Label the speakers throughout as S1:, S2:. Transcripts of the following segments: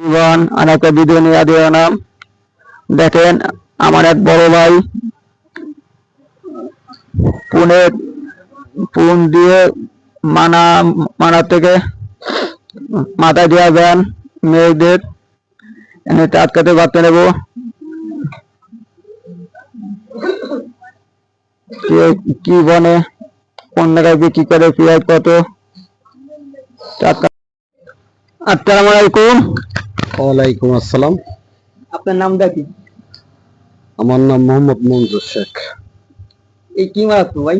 S1: জীবন, অনেক নাম। দেখেন, আমার এক বড় ভাই পুনে, পুন দিয়ে মানা মানা থেকে মাথায় দেওয়া যান মেয়েদের। এনে টাটকাতে বার্তা নেব। কে কি বনে, কোন জায়গায় বিক্রি করে পেঁয়াজ কত? আসসালামু আলাইকুম।
S2: ওয়ালাইকুম আসসালাম।
S1: আপনার নামটা কি?
S2: আমার নাম মোহাম্মদ মঞ্জুর শেখ।
S1: এই কি মাছ ভাই?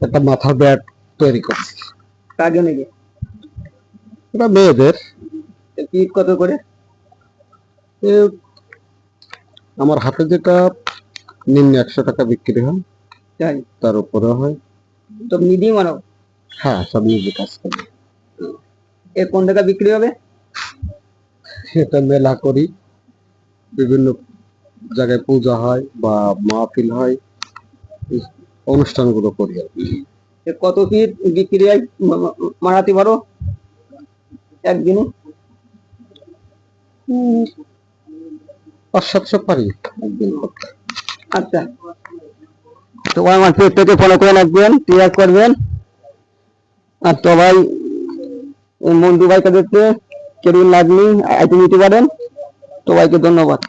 S2: একটা মাথার ব্যাট তৈরি করছি।
S1: কার জন্য কি?
S2: এটা মেয়েদের।
S1: পিস কত করে?
S2: আমার হাতে যেটা নিম্ন একশো টাকা বিক্রি হয়
S1: তাই?
S2: তার উপরে হয়।
S1: তো নিধি মানব
S2: হ্যাঁ সব নিজে কাজ করি।
S1: এর কোন টাকা বিক্রি হবে?
S2: সেটা মেলা করি। বিভিন্ন জায়গায় পূজা হয় বা মাহফিল হয়। এই অনুষ্ঠানগুলো করি আর কি।
S1: কত ফিট বিক্রি হয়? মা- মা- মারাতে পারো একদিনে?
S2: পাঁচ সাতশো পারি একদিন।
S1: আচ্ছা। তো আমার পেজটাকে ফলো করে রাখবেন শেয়ার করবেন। আর সবাই মন্টু ভাই কাদেরকে কেরুন লাগলি আইটি পারেন সবাইকে ধন্যবাদ।